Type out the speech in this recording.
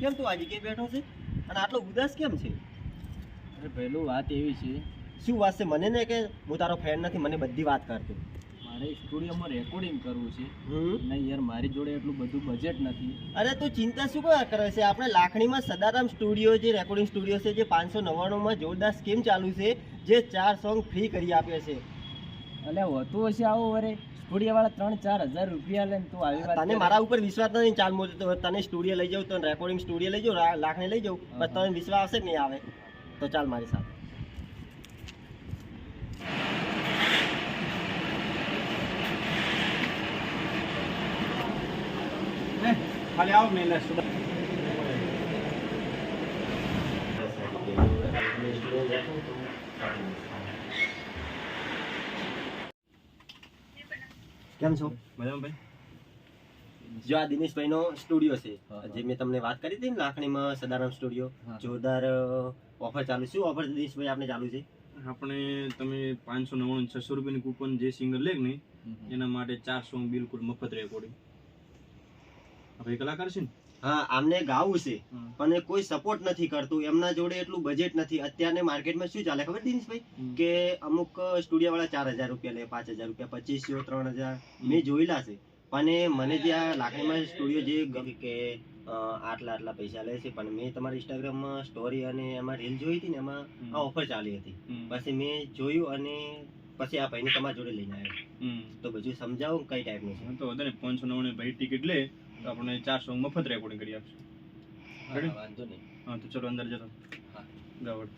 કેમ તું આજે કે બેઠો છે? અને આટલો ઉદાસ કેમ છે? અરે પહેલું વાત એવી છે. શું વાત છે? મને ને કે હું તારો ફ્રેન્ડ નથી મને બધી વાત કરતો. મારે સ્ટુડિયોમાં રેકોર્ડિંગ કરવું છે. હમ. નહીં યાર મારી જોડે એટલું બધું બજેટ નથી. અરે તું ચિંતા શું કરે છે? આપણે લાખણીમાં સદારામ સ્ટુડિયો જે રેકોર્ડિંગ સ્ટુડિયો છે જે પાંચસો નવ્વાણુંમાં જોરદાર સ્કીમ ચાલુ છે જે ચાર સોંગ ફ્રી કરી આપે છે. એટલે હોતું હશે આવું વરે. સ્ટુડિયો વાળા ત્રણ ચાર હજાર રૂપિયા લે તું આવી વાત તને મારા ઉપર વિશ્વાસ નથી ચાલ હું તો તને સ્ટુડિયો લઈ જાઉં તો રેકોર્ડિંગ સ્ટુડિયો લઈ જાઉં રા- લઈ જાઉં પણ તને વિશ્વાસ આવશે નહીં આવે? તો ચાલ મારી સાથે. ખાલી આવો મેં કેમ છો? મજામાં ભાઈ? જો આ દિનેશભાઈ નો સ્ટુડિયો છે. જે મેં તમને વાત કરી હતી ને લાખણીમાં સદારામ સ્ટુડિયો જોરદાર ઓફર ચાલુ શું ઓફર દિનેશભાઈ આપણે ચાલુ છે? આપણે તમે પાંચસો નવ્વાણું છસો રૂપિયાની કૂપન જે સિંગર લે ને એના માટે ચાર સોંગ બિલકુલ મફત રેકોર્ડિંગ આપણે કલાકાર છે ને? આમને ગાવું છે. પણ કોઈ સપોર્ટ નથી કરતું. એમના જોડે એટલું બજેટ નથી. અત્યારને માર્કેટમાં શું ચાલે? ખબર દિનેશભાઈ? કે અમુક સ્ટુડિયો વાળા ચાર હજાર રૂપિયા લે પાંચ હજાર રૂપિયા પચીસો ત્રણ હજાર. મેં જોયેલા છે. પણ મને જે આ લાખણીમાં સ્ટુડિયો જે કે આટલા આટલા પૈસા લે છે. પણ મેં તમારી ઇન્સ્ટાગ્રામમાં સ્ટોરી અને એમાં રીલ જોઈ હતી ને એમાં આ ઓફર ચાલી હતી. પછી મેં જોયું અને પછી આ ભાઈને તમારા જોડે લઈને આવ્યો. તો બધું સમજાવો કઈ ટાઈપનું છે. તો વધારે પાંચસો નવ્વાણું ભાઈ ટિકિટ લે તો આપણે ચાર સોંગ મફત રેકોર્ડિંગ કરી આપશું. વાંધો નહીં. હા તો ચલો અંદર જતો. હા. ગાવડ.